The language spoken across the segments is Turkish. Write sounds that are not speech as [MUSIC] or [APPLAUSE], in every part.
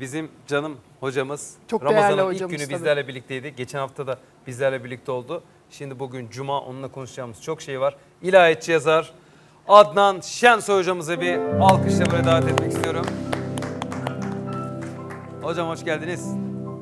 Bizim canım hocamız Çok değerli Ramazan'ın ilk hocamız günü tabii. bizlerle birlikteydi. Geçen hafta da bizlerle birlikte oldu. Şimdi bugün Cuma onunla konuşacağımız çok şey var. İlahiyatçı yazar Adnan Şensoy hocamızı bir alkışla buraya davet etmek istiyorum. Hocam hoş geldiniz.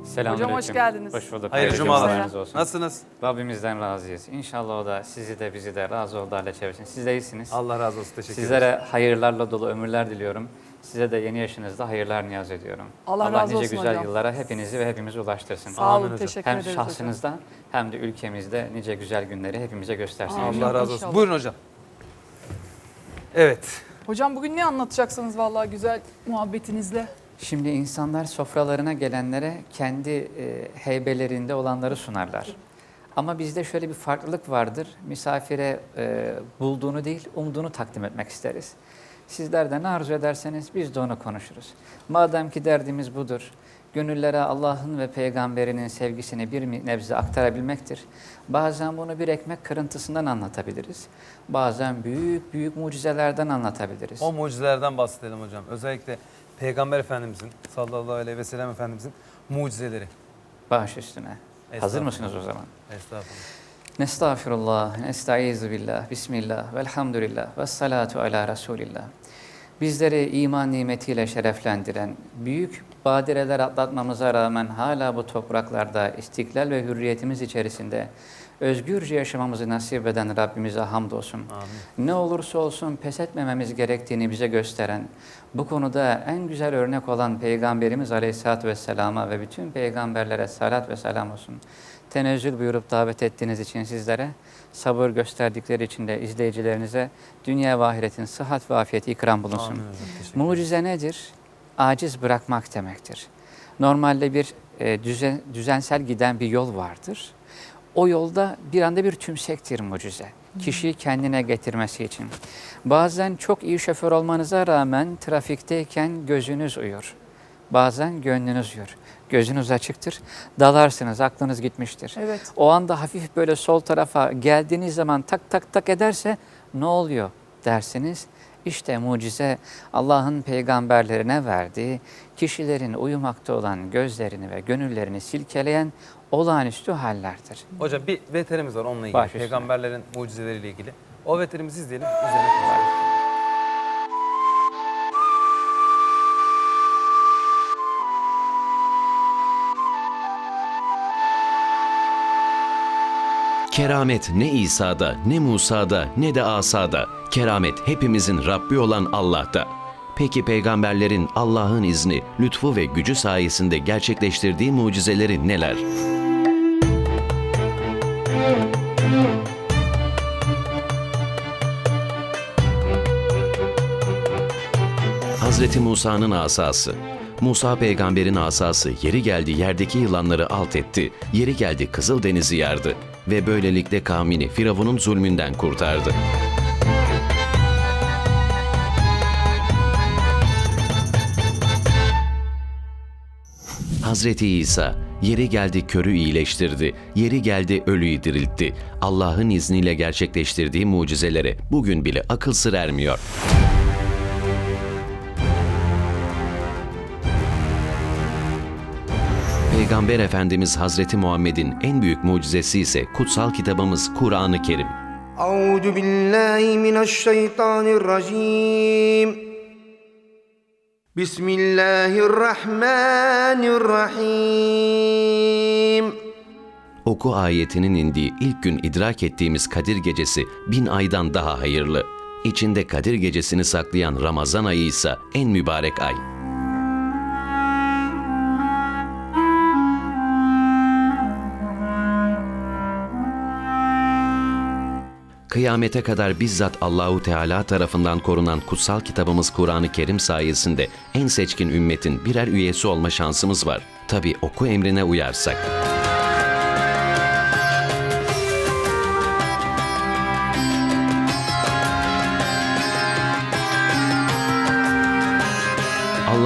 Selamünaleyküm. Hocam hoş geldiniz. Hoş bulduk. Hayırlı cumalar. olsun. Nasılsınız? Rabbimizden razıyız. İnşallah o da sizi de bizi de razı oldu hale çevirsin. Siz de iyisiniz. Allah razı olsun. Teşekkür ederim. Sizlere hayırlarla dolu ömürler diliyorum. Size de yeni yaşınızda hayırlar niyaz ediyorum. Allah razı nice olsun güzel hocam. yıllara hepinizi ve hepimizi ulaştırsın. Sağ olun, teşekkür Hem ederiz hocam. şahsınızda hem de ülkemizde nice güzel günleri hepimize göstersin. Amin. Allah razı olsun. İnşallah. Buyurun hocam. Evet. Hocam bugün ne anlatacaksınız vallahi güzel muhabbetinizle? Şimdi insanlar sofralarına gelenlere kendi e, heybelerinde olanları sunarlar. Ama bizde şöyle bir farklılık vardır. Misafire e, bulduğunu değil, umduğunu takdim etmek isteriz. Sizler de ne arzu ederseniz biz de onu konuşuruz. Madem ki derdimiz budur, gönüllere Allah'ın ve peygamberinin sevgisini bir nebze aktarabilmektir. Bazen bunu bir ekmek kırıntısından anlatabiliriz. Bazen büyük büyük mucizelerden anlatabiliriz. O mucizelerden bahsedelim hocam. Özellikle Peygamber Efendimizin sallallahu aleyhi ve sellem Efendimizin mucizeleri. Baş üstüne. Hazır mısınız o zaman? Estağfurullah. Nestağfirullah, nestaizu billah, bismillah, velhamdülillah, ve salatu ala Resulillah. Bizleri iman nimetiyle şereflendiren, büyük badireler atlatmamıza rağmen hala bu topraklarda istiklal ve hürriyetimiz içerisinde özgürce yaşamamızı nasip eden Rabbimize hamdolsun. Amin. Ne olursa olsun pes etmememiz gerektiğini bize gösteren, bu konuda en güzel örnek olan Peygamberimiz Aleyhisselatü Vesselam'a ve bütün peygamberlere salat ve selam olsun. Tenezzül buyurup davet ettiğiniz için sizlere, sabır gösterdikleri için de izleyicilerinize dünya ve ahiretin sıhhat ve afiyeti ikram bulunsun. Amin. Mucize nedir? Aciz bırakmak demektir. Normalde bir e, düzen, düzensel giden bir yol vardır. O yolda bir anda bir tümsektir mucize. Kişiyi kendine getirmesi için. Bazen çok iyi şoför olmanıza rağmen trafikteyken gözünüz uyur. Bazen gönlünüz uyur. Gözünüz açıktır. Dalarsınız, aklınız gitmiştir. Evet. O anda hafif böyle sol tarafa geldiğiniz zaman tak tak tak ederse ne oluyor dersiniz. İşte mucize Allah'ın peygamberlerine verdiği kişilerin uyumakta olan gözlerini ve gönüllerini silkeleyen olağanüstü hallerdir. Hocam bir veterimiz var onunla ilgili. Baş üstüne. Peygamberlerin mucizeleriyle ilgili. O veterimizi izleyelim. Üzerine konuşalım. Keramet ne İsa'da, ne Musa'da, ne de Asa'da. Keramet hepimizin Rabbi olan Allah'ta. Peki peygamberlerin Allah'ın izni, lütfu ve gücü sayesinde gerçekleştirdiği mucizeleri neler? Hazreti Musa'nın asası. Musa peygamberin asası yeri geldi yerdeki yılanları alt etti, yeri geldi Kızıldeniz'i yardı ve böylelikle kavmini Firavun'un zulmünden kurtardı. Hazreti İsa yeri geldi körü iyileştirdi, yeri geldi ölüyü diriltti. Allah'ın izniyle gerçekleştirdiği mucizelere bugün bile akıl sır ermiyor. Peygamber Efendimiz Hazreti Muhammed'in en büyük mucizesi ise kutsal kitabımız Kur'an-ı Kerim. Euzu billahi mineşşeytanirracim. Bismillahirrahmanirrahim. Oku ayetinin indiği ilk gün idrak ettiğimiz Kadir Gecesi bin aydan daha hayırlı. İçinde Kadir Gecesini saklayan Ramazan ayı ise en mübarek ay. Kıyamete kadar bizzat Allahu Teala tarafından korunan kutsal kitabımız Kur'an-ı Kerim sayesinde en seçkin ümmetin birer üyesi olma şansımız var. Tabi oku emrine uyarsak.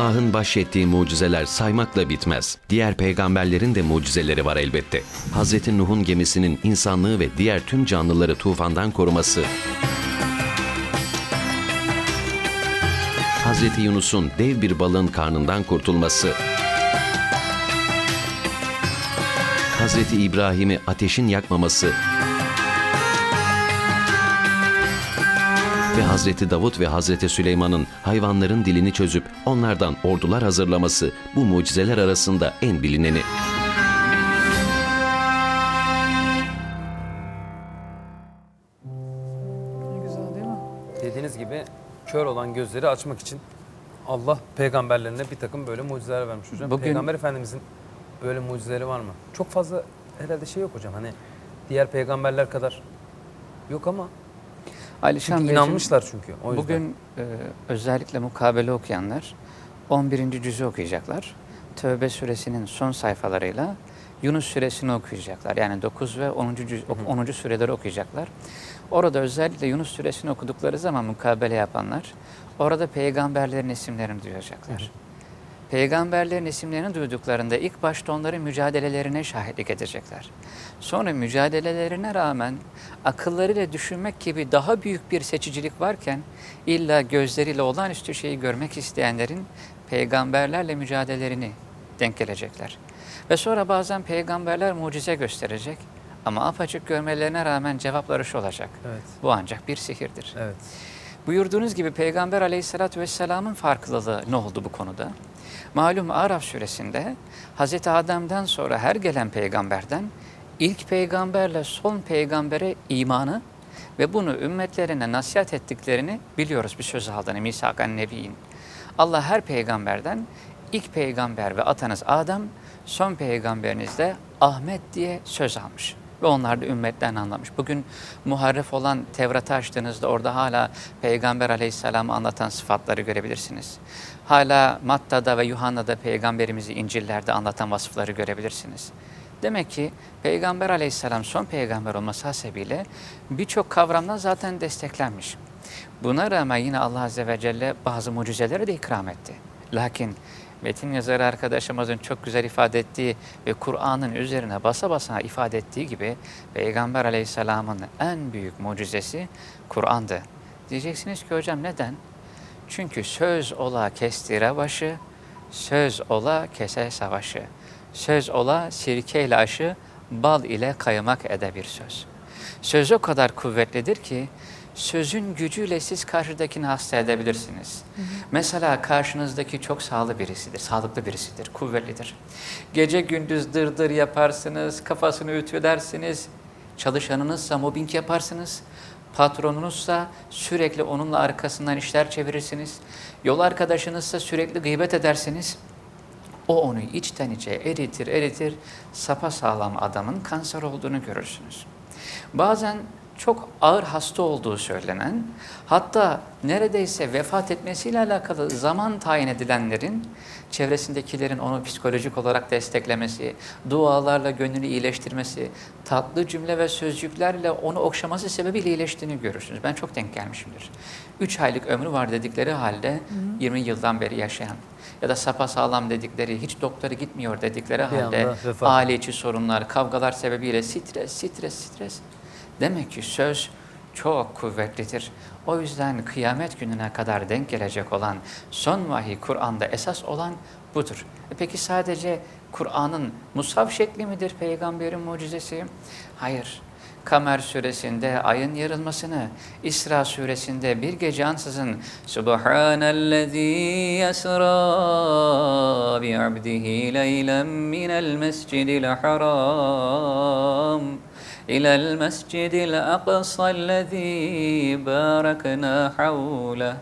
Allah'ın bahşettiği mucizeler saymakla bitmez. Diğer peygamberlerin de mucizeleri var elbette. Hz. Nuh'un gemisinin insanlığı ve diğer tüm canlıları tufandan koruması, Hazreti Yunus'un dev bir balığın karnından kurtulması, Hazreti İbrahim'i ateşin yakmaması ve Hazreti Davut ve Hazreti Süleyman'ın hayvanların dilini çözüp onlardan ordular hazırlaması bu mucizeler arasında en bilineni. Ne güzel değil mi? Dediğiniz gibi kör olan gözleri açmak için Allah peygamberlerine bir takım böyle mucizeler vermiş hocam. Bugün- Peygamber Efendimizin böyle mucizeleri var mı? Çok fazla herhalde şey yok hocam. Hani diğer peygamberler kadar yok ama Alişan çünkü Beyciğim, inanmışlar çünkü. O yüzden. Bugün e, özellikle mukabele okuyanlar 11. cüzü okuyacaklar. Tövbe suresinin son sayfalarıyla Yunus suresini okuyacaklar. Yani 9 ve 10. Cüz, 10. sureleri okuyacaklar. Orada özellikle Yunus suresini okudukları zaman mukabele yapanlar orada peygamberlerin isimlerini duyacaklar. Peygamberlerin isimlerini duyduklarında ilk başta onların mücadelelerine şahitlik edecekler. Sonra mücadelelerine rağmen akıllarıyla düşünmek gibi daha büyük bir seçicilik varken illa gözleriyle olağanüstü şeyi görmek isteyenlerin peygamberlerle mücadelelerini denk gelecekler. Ve sonra bazen peygamberler mucize gösterecek ama apaçık görmelerine rağmen cevapları şu olacak. Evet. Bu ancak bir sihirdir. Evet. Buyurduğunuz gibi Peygamber aleyhissalatü vesselamın farklılığı ne oldu bu konuda? Malum Araf suresinde Hz. Adem'den sonra her gelen peygamberden ilk peygamberle son peygambere imanı ve bunu ümmetlerine nasihat ettiklerini biliyoruz bir söz aldığını misak-ı nebiyin. Allah her peygamberden ilk peygamber ve atanız Adem, son peygamberiniz de Ahmet diye söz almış. Ve onlar da ümmetten anlamış. Bugün muharref olan Tevrat'ı açtığınızda orada hala Peygamber aleyhisselamı anlatan sıfatları görebilirsiniz. Hala Matta'da ve Yuhanna'da Peygamberimizi İncil'lerde anlatan vasıfları görebilirsiniz. Demek ki Peygamber aleyhisselam son peygamber olması hasebiyle birçok kavramdan zaten desteklenmiş. Buna rağmen yine Allah Azze ve Celle bazı mucizeleri de ikram etti. Lakin metin yazarı arkadaşımızın çok güzel ifade ettiği ve Kur'an'ın üzerine basa basa ifade ettiği gibi Peygamber Aleyhisselam'ın en büyük mucizesi Kur'an'dı. Diyeceksiniz ki hocam neden? Çünkü söz ola kestire başı, söz ola kese savaşı, söz ola sirkeyle aşı, bal ile kaymak ede bir söz. Söz o kadar kuvvetlidir ki sözün gücüyle siz karşıdakini hasta edebilirsiniz. Mesela karşınızdaki çok sağlıklı birisidir, sağlıklı birisidir, kuvvetlidir. Gece gündüz dırdır yaparsınız, kafasını ütülersiniz, çalışanınızsa mobbing yaparsınız, patronunuzsa sürekli onunla arkasından işler çevirirsiniz, yol arkadaşınızsa sürekli gıybet edersiniz. O onu içten içe eritir eritir, sapasağlam adamın kanser olduğunu görürsünüz. Bazen çok ağır hasta olduğu söylenen, hatta neredeyse vefat etmesiyle alakalı zaman tayin edilenlerin, çevresindekilerin onu psikolojik olarak desteklemesi, dualarla gönlünü iyileştirmesi, tatlı cümle ve sözcüklerle onu okşaması sebebiyle iyileştiğini görürsünüz. Ben çok denk gelmişimdir. Üç aylık ömrü var dedikleri halde 20 yıldan beri yaşayan ya da sapasağlam dedikleri, hiç doktora gitmiyor dedikleri Bir halde aile içi sorunlar, kavgalar sebebiyle stres, stres, stres. Demek ki söz çok kuvvetlidir. O yüzden kıyamet gününe kadar denk gelecek olan son vahiy Kur'an'da esas olan budur. E peki sadece Kur'an'ın musaf şekli midir peygamberin mucizesi? Hayır. Kamer suresinde ayın yarılmasını, İsra suresinde bir gece ansızın Subhanellezî yesrâ bi'abdihi leylen minel mescidil haram إلى المسجد الأقصى الذي باركنا حوله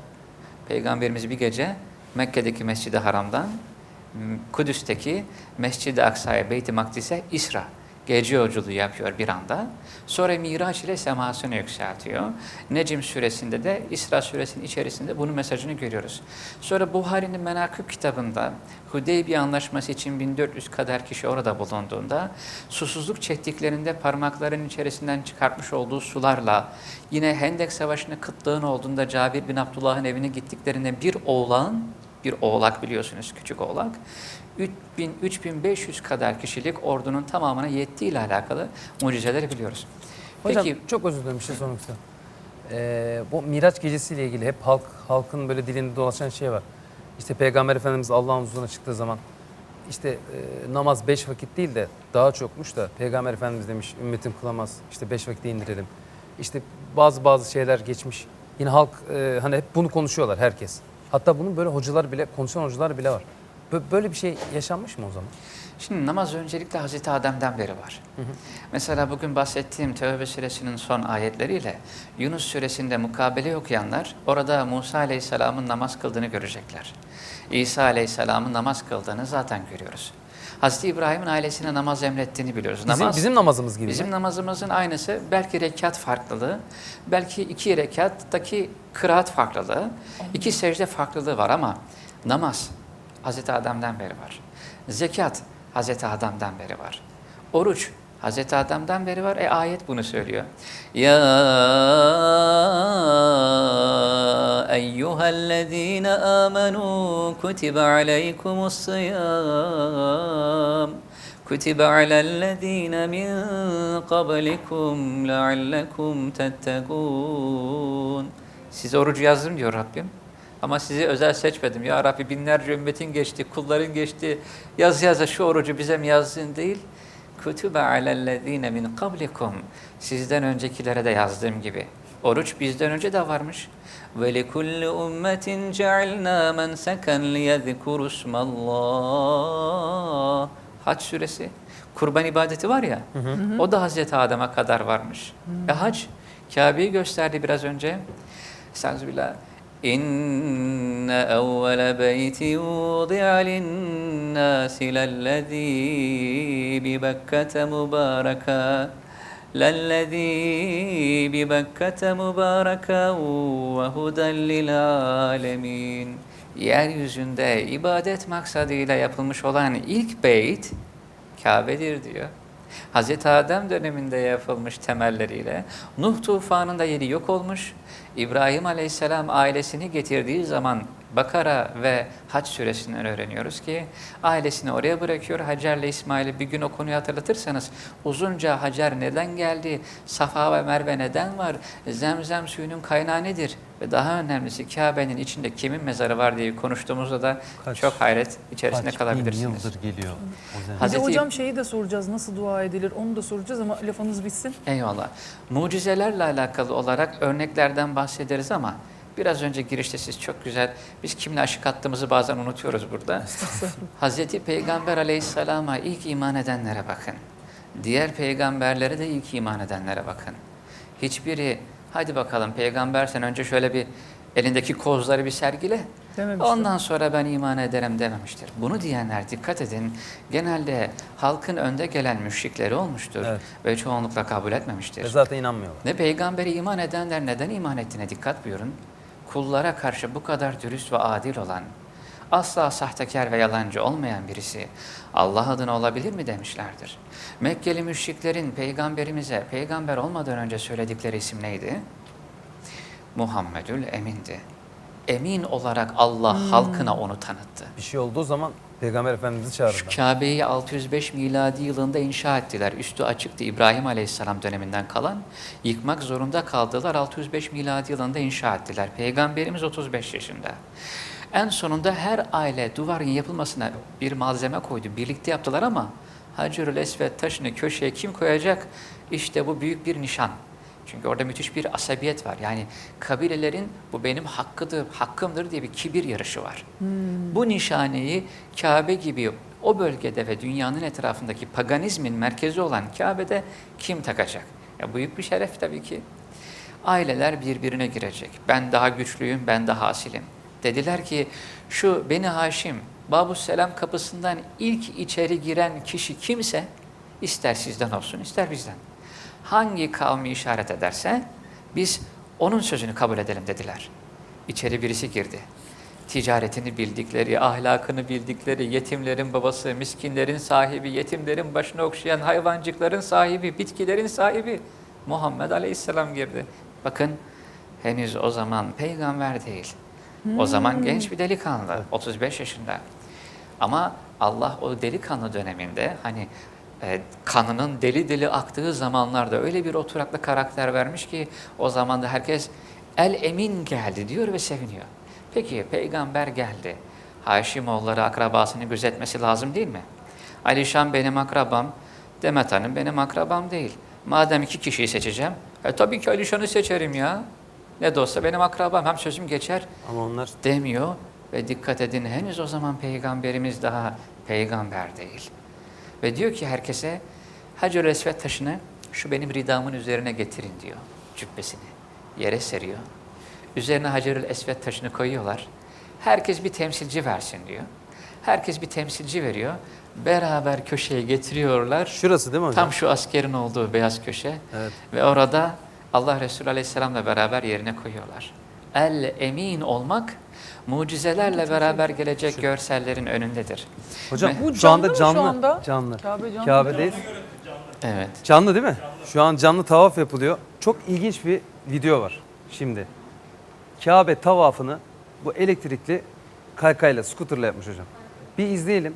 Peygamberimiz bir gece Mekke'deki Mescid-i Haram'dan m, Kudüs'teki Mescid-i Aksa'ya, Beyt-i Makdis'e İsra gece yolculuğu yapıyor bir anda. Sonra Miraç ile semasını yükseltiyor. Necm suresinde de İsra suresinin içerisinde bunun mesajını görüyoruz. Sonra Buhari'nin Menakıb kitabında Hudeybiye anlaşması için 1400 kadar kişi orada bulunduğunda susuzluk çektiklerinde parmaklarının içerisinden çıkartmış olduğu sularla yine Hendek Savaşı'nın kıtlığın olduğunda Cabir bin Abdullah'ın evine gittiklerinde bir oğlan bir oğlak biliyorsunuz küçük oğlak 3000 3500 kadar kişilik ordunun tamamına yettiği ile alakalı mucizeleri biliyoruz. Hocam Peki çok özür dilerim bir şey sormak istiyorum. Ee, bu Miraç gecesiyle ilgili hep halk halkın böyle dilinde dolaşan şey var. İşte Peygamber Efendimiz Allah'ın huzuruna çıktığı zaman işte e, namaz beş vakit değil de daha çokmuş da Peygamber Efendimiz demiş ümmetim kılamaz işte beş vakite indirelim. İşte bazı bazı şeyler geçmiş. Yine halk e, hani hep bunu konuşuyorlar herkes. Hatta bunun böyle hocalar bile konuşan hocalar bile var. Bö- Böyle bir şey yaşanmış mı o zaman? Şimdi namaz öncelikle Hazreti Adem'den beri var. Mesela bugün bahsettiğim Tevbe suresinin son ayetleriyle Yunus suresinde mukabele okuyanlar orada Musa aleyhisselamın namaz kıldığını görecekler. İsa aleyhisselamın namaz kıldığını zaten görüyoruz. Hazreti İbrahim'in ailesine namaz emrettiğini biliyoruz. Bizim, namaz, bizim namazımız gibi. Bizim mi? namazımızın aynısı belki rekat farklılığı, belki iki rekattaki kıraat farklılığı, iki secde farklılığı var ama namaz Hazreti Adem'den beri var. Zekat Hazreti Adem'den beri var. Oruç Hazreti Adem'den beri var. E ayet bunu söylüyor. Ya eyyühellezine amenu kutibe aleykumus siyam kutibe alellezine min qablikum leallekum tettegûn Size orucu yazdım diyor Rabbim. Ama sizi özel seçmedim. Ya Rabbi binlerce ümmetin geçti, kulların geçti. Yaz yaza şu orucu bize mi yazdın değil. Kutube alellezine min kablikum. Sizden öncekilere de yazdığım gibi. Oruç bizden önce de varmış. Ve likulli ummetin cealna menseken liyezkuru ismallah. Hac suresi. Kurban ibadeti var ya. O da Hazreti Adem'e kadar varmış. E hac Kabe'yi gösterdi biraz önce. Estağfirullah. إن أول بيت وضع للناس للذي ببكة مباركا للذي ببكة مباركا وهدى للعالمين Yeryüzünde ibadet maksadıyla yapılmış olan ilk beyt Kabe'dir diyor. Hazreti Adem döneminde yapılmış temelleriyle Nuh tufanında yeri yok olmuş. İbrahim Aleyhisselam ailesini getirdiği zaman Bakara ve Hac suresinden öğreniyoruz ki ailesini oraya bırakıyor. Hacer'le İsmail'i bir gün o konuyu hatırlatırsanız uzunca Hacer neden geldi? Safa ve Merve neden var? Zemzem suyunun kaynağı nedir? Ve daha önemlisi Kabe'nin içinde kimin mezarı var diye konuştuğumuzda da Kaç- çok hayret içerisinde Kaç bin kalabilirsiniz. yıldır geliyor. Bir de Hazreti- hocam şeyi de soracağız. Nasıl dua edilir? Onu da soracağız ama lafınız bitsin. Eyvallah. Mucizelerle alakalı olarak örneklerden bahsederiz ama biraz önce girişte siz çok güzel, biz kimle aşık attığımızı bazen unutuyoruz burada. [LAUGHS] Hazreti Peygamber aleyhisselama ilk iman edenlere bakın. Diğer peygamberlere de ilk iman edenlere bakın. Hiçbiri, hadi bakalım peygamber sen önce şöyle bir elindeki kozları bir sergile. Dememişler. Ondan sonra ben iman ederim dememiştir. Bunu diyenler dikkat edin genelde halkın önde gelen müşrikleri olmuştur Evet. ve çoğunlukla kabul etmemiştir. Ve zaten inanmıyorlar. Ne peygambere iman edenler neden iman ettiğine dikkat buyurun. Kullara karşı bu kadar dürüst ve adil olan, asla sahtekar ve yalancı olmayan birisi Allah adına olabilir mi demişlerdir. Mekkeli müşriklerin peygamberimize peygamber olmadan önce söyledikleri isim neydi? Muhammedül Emin'di. Emin olarak Allah halkına onu tanıttı. Bir şey olduğu zaman Peygamber Efendimiz'i çağırırlar. Şu Kabe'yi 605 miladi yılında inşa ettiler. Üstü açıktı İbrahim Aleyhisselam döneminden kalan. Yıkmak zorunda kaldılar. 605 miladi yılında inşa ettiler. Peygamberimiz 35 yaşında. En sonunda her aile duvarın yapılmasına bir malzeme koydu. Birlikte yaptılar ama Hacerül Esved taşını köşeye kim koyacak? İşte bu büyük bir nişan. Çünkü orada müthiş bir asabiyet var. Yani kabilelerin bu benim hakkıdır, hakkımdır diye bir kibir yarışı var. Bu nişaneyi Kabe gibi o bölgede ve dünyanın etrafındaki paganizmin merkezi olan Kabe'de kim takacak? Ya büyük bir şeref tabii ki. Aileler birbirine girecek. Ben daha güçlüyüm, ben daha asilim. Dediler ki şu Beni Haşim, Babu Selam kapısından ilk içeri giren kişi kimse ister sizden olsun ister bizden. Hangi kavmi işaret ederse biz onun sözünü kabul edelim dediler. İçeri birisi girdi. Ticaretini bildikleri, ahlakını bildikleri, yetimlerin babası, miskinlerin sahibi, yetimlerin başını okşayan hayvancıkların sahibi, bitkilerin sahibi Muhammed Aleyhisselam girdi. Bakın henüz o zaman peygamber değil. O zaman genç bir delikanlı, 35 yaşında. Ama Allah o delikanlı döneminde hani e, kanının deli deli aktığı zamanlarda öyle bir oturaklı karakter vermiş ki o zaman da herkes el emin geldi diyor ve seviniyor. Peki peygamber geldi. Haşimoğulları akrabasını gözetmesi lazım değil mi? Alişan benim akrabam, Demet Hanım benim akrabam değil. Madem iki kişiyi seçeceğim, e tabii ki Alişan'ı seçerim ya. Ne de olsa benim akrabam, hem sözüm geçer Ama onlar demiyor. Ve dikkat edin henüz o zaman peygamberimiz daha peygamber değil. Ve diyor ki herkese Hacer Esved taşını şu benim ridamın üzerine getirin diyor cübbesini. Yere seriyor. Üzerine Hacer Esved taşını koyuyorlar. Herkes bir temsilci versin diyor. Herkes bir temsilci veriyor. Beraber köşeye getiriyorlar. şurası değil mi hocam? Tam şu askerin olduğu beyaz köşe. Evet. Ve orada Allah Resulü Aleyhisselam'la beraber yerine koyuyorlar. El emin olmak mucizelerle beraber gelecek görsellerin önündedir. Hocam Bu şu anda canlı mı şu canlı. anda? Canlı. Kabe canlı. Kabe'deyiz. Evet. Canlı değil mi? Şu an canlı tavaf yapılıyor. Çok ilginç bir video var şimdi. Kabe tavafını bu elektrikli kaykayla, skuterla yapmış hocam. Bir izleyelim.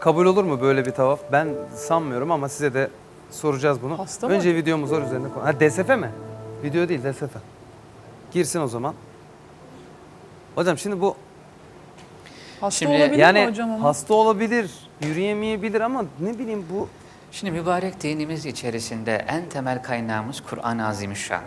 Kabul olur mu böyle bir tavaf? Ben sanmıyorum ama size de soracağız bunu. Hasta mı? Önce videomuz var üzerinde. Ha DSF mi? Video değil DSF. Girsin o zaman. Hocam şimdi bu Hasta Şimdi olabilir yani mi hocam ama? hasta olabilir, yürüyemeyebilir ama ne bileyim bu Şimdi mübarek dinimiz içerisinde en temel kaynağımız Kur'an-ı Azimüşşan.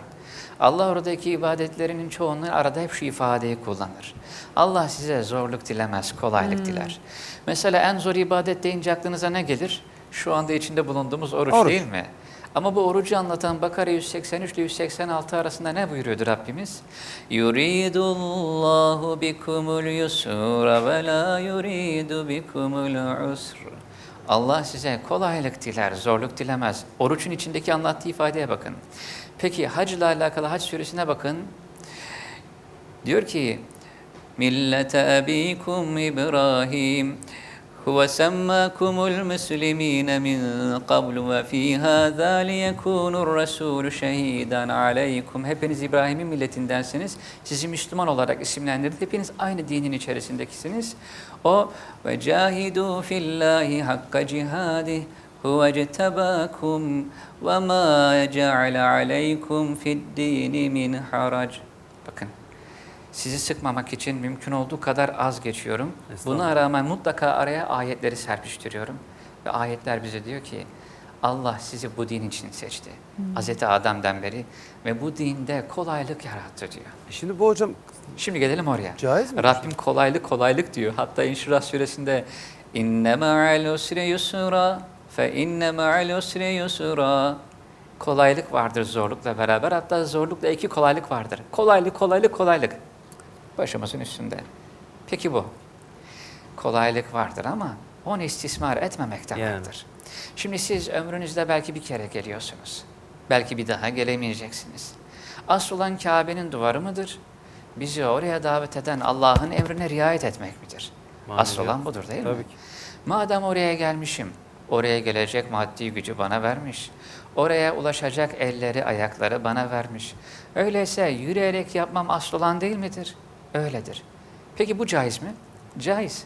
Allah oradaki ibadetlerinin çoğunluğu arada hep şu ifadeyi kullanır. Allah size zorluk dilemez, kolaylık diler. Mesela en zor ibadet deyince aklınıza ne gelir? Şu anda içinde bulunduğumuz oruç, Oruç. değil mi? Ama bu orucu anlatan Bakara 183 ile 186 arasında ne buyuruyordu Rabbimiz? Yuridullahu bikumul yusra ve la yuridu bikumul usra. Allah size kolaylık diler, zorluk dilemez. Oruçun içindeki anlattığı ifadeye bakın. Peki hac ile alakalı hac suresine bakın. Diyor ki millete abikum İbrahim semmakumul muslimine min qablu ve fi hâzâ liyekunur rasûlü şehîden aleykum. Hepiniz İbrahim'in milletindensiniz. Sizi Müslüman olarak isimlendirdi. Hepiniz aynı dinin içerisindekisiniz. O ve cahidu fillahi hakka cihadi huve cetebakum ve ma ceale aleykum fid dini min harac. Bakın sizi sıkmamak için mümkün olduğu kadar az geçiyorum. Buna rağmen mutlaka araya ayetleri serpiştiriyorum. Ve ayetler bize diyor ki Allah sizi bu din için seçti. Hazreti Adem'den beri ve bu dinde kolaylık yarattı diyor. E Şimdi bu hocam Şimdi gelelim oraya. Caiz mi? Rabbim kolaylık kolaylık diyor. Hatta İnşirah suresinde usri yusra fe inne ma'al usri yusra kolaylık vardır zorlukla beraber. Hatta zorlukla iki kolaylık vardır. Kolaylık, kolaylık, kolaylık. Başımızın üstünde. Peki bu. Kolaylık vardır ama onu istismar etmemek Yani. demektir. Şimdi siz ömrünüzde belki bir kere geliyorsunuz. Belki bir daha gelemeyeceksiniz. Asıl olan Kabe'nin duvarı mıdır? Bizi oraya davet eden Allah'ın emrine riayet etmek midir? Asıl Maneviyat. olan budur değil mi? Tabii ki. Madem oraya gelmişim, oraya gelecek maddi gücü bana vermiş. Oraya ulaşacak elleri, ayakları bana vermiş. Öyleyse yürüyerek yapmam asıl olan değil midir? Öyledir. Peki bu caiz mi? Caiz.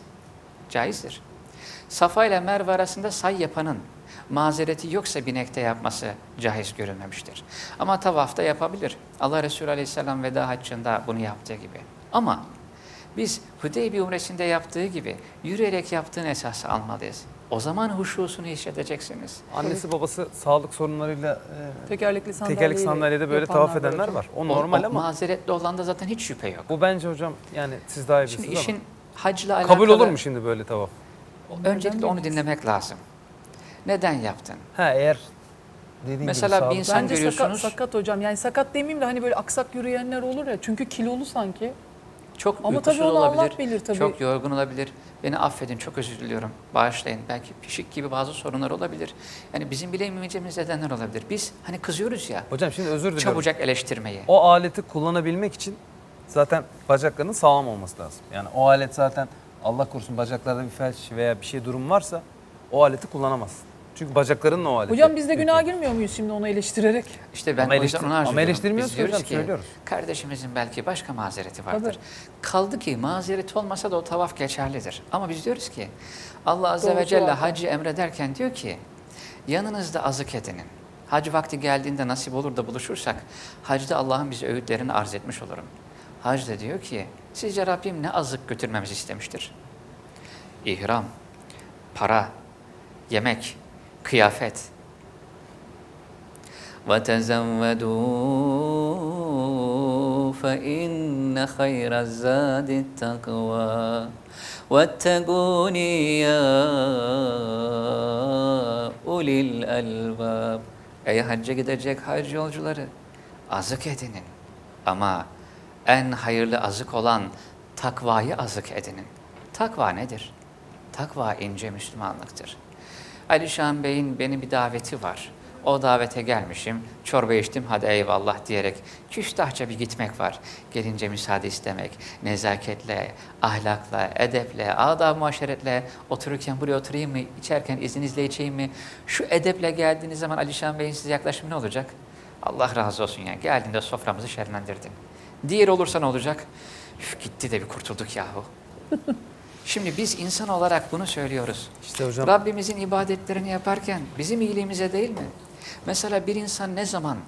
Caizdir. Safa ile Merve arasında say yapanın mazereti yoksa binekte yapması caiz görülmemiştir. Ama tavafta yapabilir. Allah Resulü Aleyhisselam veda haccında bunu yaptığı gibi. Ama biz Hudeybiye umresinde yaptığı gibi yürüyerek yaptığın esası almalıyız. O zaman huşusunu hissedeceksiniz. annesi babası sağlık sorunlarıyla e, Tekerlekli sandalyede böyle tavaf edenler hocam. var. O O- normal o ama mazeretli olan da zaten hiç şüphe yok. bu bence hocam yani siz daha iyi Şimdi bilirsiniz işin hacla alakalı... ama kabul olur mu şimdi böyle tavaf? Öncelikle onu dinlemek lazım. Neden yaptın? Ha eğer dediğin Mesela gibi bir insan Bence görüyorsunuz. sakat, sakat hocam. Yani sakat demeyeyim de hani böyle aksak yürüyenler olur ya. Çünkü kilolu sanki. Çok Ama uykusuz tabii onu Allah olabilir, bilir tabii. çok yorgun olabilir. Beni affedin, çok özür diliyorum. Bağışlayın. Belki pişik gibi bazı sorunlar olabilir. Yani bizim bilemeyeceğimiz nedenler olabilir. Biz hani kızıyoruz ya, Hocam şimdi özür diliyorum. çabucak eleştirmeyi. O aleti kullanabilmek için zaten bacaklarının sağlam olması lazım. Yani o alet zaten Allah korusun bacaklarda bir felç veya bir şey durum varsa o aleti kullanamazsın. Çünkü bacakların o aleti. Hocam biz de günaha girmiyor muyuz şimdi onu eleştirerek? İşte ben Ama o yüzden eleştir- onu ama eleştirmiyoruz Biz ki hocam, diyoruz ki, söylüyoruz. Kardeşimizin belki başka mazereti vardır. Tabii. Kaldı ki mazereti olmasa da o tavaf geçerlidir. Ama biz diyoruz ki Allah Azze ve Doğrusu Celle var. hacı emrederken diyor ki Yanınızda azık edinin. Hac vakti geldiğinde nasip olur da buluşursak hacda Allah'ın bize öğütlerini arz etmiş olurum. Hac da diyor ki sizce Rabbim ne azık götürmemizi istemiştir? İhram, para, yemek, kıyafet. وَتَزَوَّدُوا فَإِنَّ خَيْرَ الزَّادِ التَّقْوَى وَاتَّقُونِ يَا أُولِي الْأَلْبَابِ Ey hacca gidecek hac yolcuları, azık edinin. Ama en hayırlı azık olan takvayı azık edinin. Takva nedir? Takva ince Müslümanlıktır. Ali Şahan Bey'in beni bir daveti var. O davete gelmişim, çorba içtim hadi eyvallah diyerek küstahça bir gitmek var. Gelince müsaade istemek, nezaketle, ahlakla, edeple, adab muaşeretle otururken buraya oturayım mı, içerken izninizle içeyim mi? Şu edeple geldiğiniz zaman Ali Şahan Bey'in size yaklaşımı ne olacak? Allah razı olsun yani geldiğinde soframızı şerlendirdin. Diğer olursa ne olacak? Üf, gitti de bir kurtulduk yahu. [LAUGHS] Şimdi biz insan olarak bunu söylüyoruz. İşte hocam Rabbimizin ibadetlerini yaparken bizim iyiliğimize değil mi? Mesela bir insan ne zaman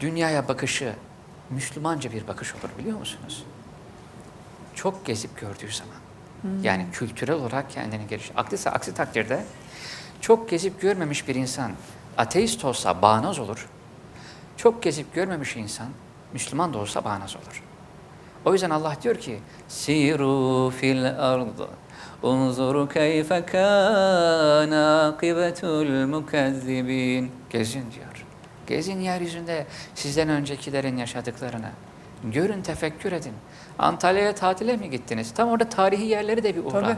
dünyaya bakışı Müslümanca bir bakış olur biliyor musunuz? Çok gezip gördüğü zaman. Yani kültürel olarak kendini geliş. Aksi, aksi takdirde çok gezip görmemiş bir insan ateist olsa bağnaz olur. Çok gezip görmemiş insan Müslüman da olsa bağnaz olur. O yüzden Allah diyor ki siru fil ard unzuru keyfe kana akibetul mukezzibin gezin diyor. Gezin yeryüzünde sizden öncekilerin yaşadıklarını. Görün, tefekkür edin. Antalya'ya tatile mi gittiniz? Tam orada tarihi yerleri de bir uğra. Tabii.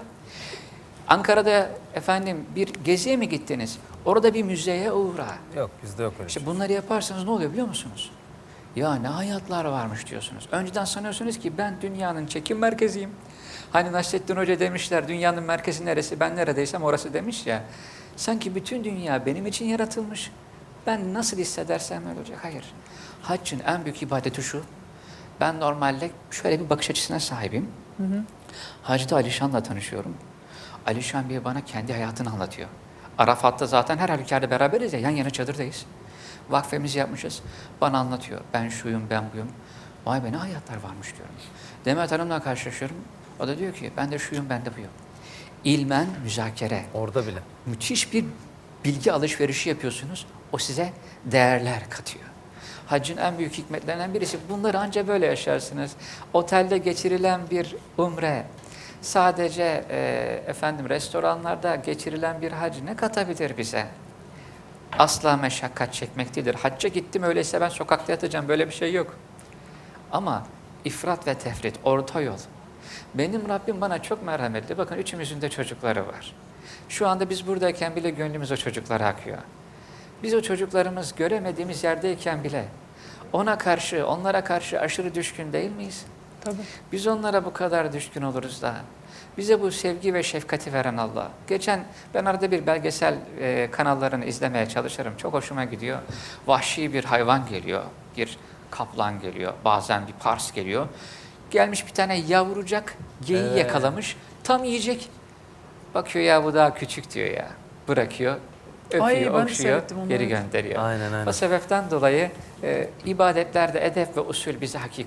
Ankara'da efendim bir geziye mi gittiniz? Orada bir müzeye uğra. yok bizde yok öyle. İşte bunları yaparsanız ne oluyor biliyor musunuz? Ya ne hayatlar varmış diyorsunuz. Önceden sanıyorsunuz ki ben dünyanın çekim merkeziyim. Hani Nasrettin Hoca demişler dünyanın merkezi neresi ben neredeysem orası demiş ya. Sanki bütün dünya benim için yaratılmış. Ben nasıl hissedersem öyle olacak. Hayır. Haccın en büyük ibadeti şu. Ben normalde şöyle bir bakış açısına sahibim. Hacda Alişan'la tanışıyorum. Alişan Bey bana kendi hayatını anlatıyor. Arafat'ta zaten her halükarda beraberiz ya, yan yana çadırdayız. Vakfemizi yapmışız. Bana anlatıyor. Ben şuyum, ben buyum. Vay be ne hayatlar varmış diyorum. Demet Hanım'la karşılaşıyorum. O da diyor ki ben de şuyum, ben de buyum. İlmen müzakere. Orada bile. Müthiş bir bilgi alışverişi yapıyorsunuz. O size değerler katıyor. Haccın en büyük hikmetlerinden birisi bunları ancak böyle yaşarsınız. Otelde geçirilen bir umre, sadece e, efendim restoranlarda geçirilen bir hac ne katabilir bize? Asla meşakkat çekmek değildir. Hacca gittim öyleyse ben sokakta yatacağım böyle bir şey yok. Ama ifrat ve tefrit, orta yol. Benim Rabbim bana çok merhametli. Bakın üçümüzün de çocukları var. Şu anda biz buradayken bile gönlümüz o çocuklara akıyor. Biz o çocuklarımız göremediğimiz yerdeyken bile ona karşı, onlara karşı aşırı düşkün değil miyiz? Tabii. Biz onlara bu kadar düşkün oluruz da. Bize bu sevgi ve şefkati veren Allah. Geçen ben arada bir belgesel e, kanallarını izlemeye çalışırım. Çok hoşuma gidiyor. Vahşi bir hayvan geliyor. Bir kaplan geliyor. Bazen bir pars geliyor. Gelmiş bir tane yavrucak geyiği Evet. yakalamış. Tam yiyecek. Bakıyor ya bu daha küçük diyor ya. Bırakıyor. Öpüyor, Ay, okşuyor, geri gönderiyor. Aynen aynen. O sebepten dolayı e, ibadetlerde edep ve usul bize hakikaten